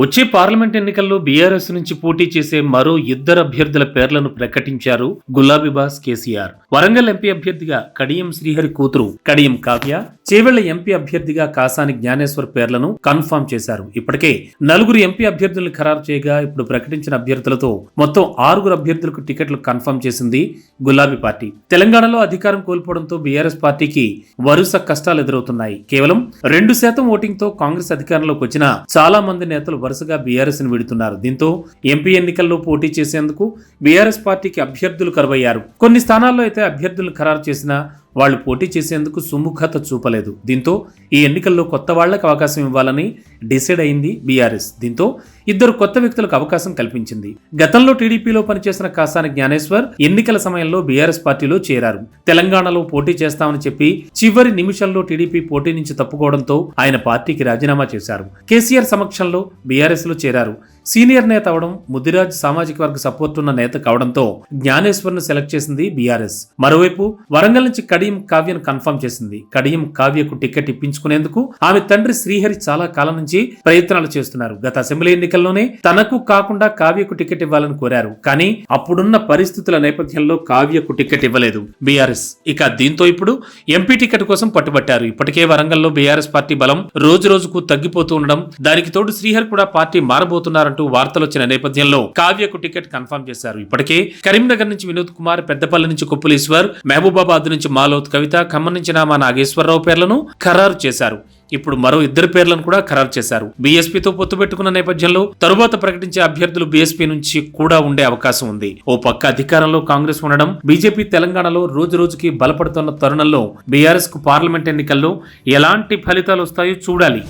వచ్చే పార్లమెంట్ ఎన్నికల్లో బీఆర్ఎస్ నుంచి పోటీ చేసే మరో ఇద్దరు అభ్యర్థుల పేర్లను ప్రకటించారు గులాబీబాస్ కేసీఆర్. వరంగల్ ఎంపీ అభ్యర్థిగా కడియం శ్రీహరి కూతురు కడియం కావ్య చేవెళ్ళ ఎంపీ అభ్యర్థిగా కాసాని జ్ఞానేశ్వర్ పేర్లను కన్ఫర్మ్ చేశారు. ఇప్పటికే నలుగురు ఎంపీ అభ్యర్థులను ఖరారు చేయగా ఇప్పుడు ప్రకటించిన అభ్యర్థులతో మొత్తం ఆరుగురు అభ్యర్థులకు టికెట్లు కన్ఫర్మ్ చేసింది గులాబీ పార్టీ. తెలంగాణలో అధికారం కోల్పోవడంతో బీఆర్ఎస్ పార్టీకి వరుస కష్టాలు ఎదురవుతున్నాయి. కేవలం రెండు శాతం ఓటింగ్తో కాంగ్రెస్ అధికారంలోకి వచ్చిన చాలా మంది నేతలు వరుసగా బీఆర్ఎస్ని విడుతున్నారు. దీంతో ఎంపీ ఎన్నికల్లో పోటీ చేసేందుకు బీఆర్ఎస్ పార్టీకి అభ్యర్థులు కరువయ్యారు. కొన్ని స్థానాల్లో అయితే అభ్యర్థులను ఖరారు చేసినా వాళ్ళు పోటీ చేసేందుకు సుముఖత చూపలేదు. దీంతో ఈ ఎన్నికల్లో కొత్త వాళ్ళకు అవకాశం ఇవ్వాలని డిసైడ్ అయింది బీఆర్ఎస్. దీంతో ఇద్దరు కొత్త వ్యక్తులకు అవకాశం కల్పించింది. గతంలో టీడీపీలో పనిచేసిన కాసాని జ్ఞానేశ్వర్ ఎన్నికల సమయంలో బీఆర్ఎస్ పార్టీలో చేరారు. తెలంగాణలో పోటీ చేస్తామని చెప్పి చివరి నిమిషంలో టీడీపీ పోటీ నుంచి తప్పుకోవడంతో ఆయన పార్టీకి రాజీనామా చేశారు. కేసీఆర్ సమక్షంలో బీఆర్ఎస్లో చేరారు. సీనియర్ నేత అవడం ముదిరాజ్ సామాజిక వర్గ సపోర్ట్ ఉన్న నేత కావడంతో జ్ఞానేశ్వర్ను సెలెక్ట్ చేసింది బీఆర్ఎస్ మరోవైపు వరంగల్ నుంచి కడియం కావ్యను కన్ఫర్మ్ చేసింది. కడియం కావ్యకు టికెట్ ఇప్పించుకునేందుకు ఆమె తండ్రి శ్రీహరి చాలా కాలం నుంచి ప్రయత్నాలు చేస్తున్నారు. గత అసెంబ్లీ ఎన్నికల్లోనే తనకు కాకుండా కావ్యకు టికెట్ ఇవ్వాలని కోరారు. కానీ అప్పుడున్న పరిస్థితుల నేపథ్యంలో కావ్యకు టికెట్ ఇవ్వలేదు బీఆర్ఎస్ ఇక దీంతో ఇప్పుడు ఎంపీ టికెట్ కోసం పట్టుబట్టారు. ఇప్పటికే వరంగల్లో బీఆర్ఎస్ పార్టీ బలం రోజు రోజుకు తగ్గిపోతూ ఉండడం దానికి తోడు శ్రీహరి కూడా పార్టీ మారబోతున్నారంటూ వార్తలు వచ్చిన నేపథ్యంలో కావ్యకు టికెట్ కన్ఫర్మ్ చేశారు. ఇప్పటికే కరీంనగర్ నుంచి వినోద్ కుమార్ పెద్దపల్లి నుంచి కుప్పలీశ్వర్ మహబూబాబాద్ నుంచి మాలోత్ కవిత ఖమ్మం నుంచి నామా నాగేశ్వరరావు పేర్లను ఖరారు చేశారు. ఇప్పుడు మరో ఇద్దరు పేర్లను కూడా ఖరారు చేశారు. బీఎస్పీతో పొత్తు పెట్టుకున్న నేపథ్యంలో తరువాత ప్రకటించే అభ్యర్థులు బీఎస్పీ నుంచి కూడా ఉండే అవకాశం ఉంది. ఓ పక్క అధికారంలో కాంగ్రెస్ ఉండడం బీజేపీ తెలంగాణలో రోజు రోజుకి బలపడుతున్న తరుణంలో బీఆర్ఎస్కు పార్లమెంట్ ఎన్నికల్లో ఎలాంటి ఫలితాలు వస్తాయో చూడాలి.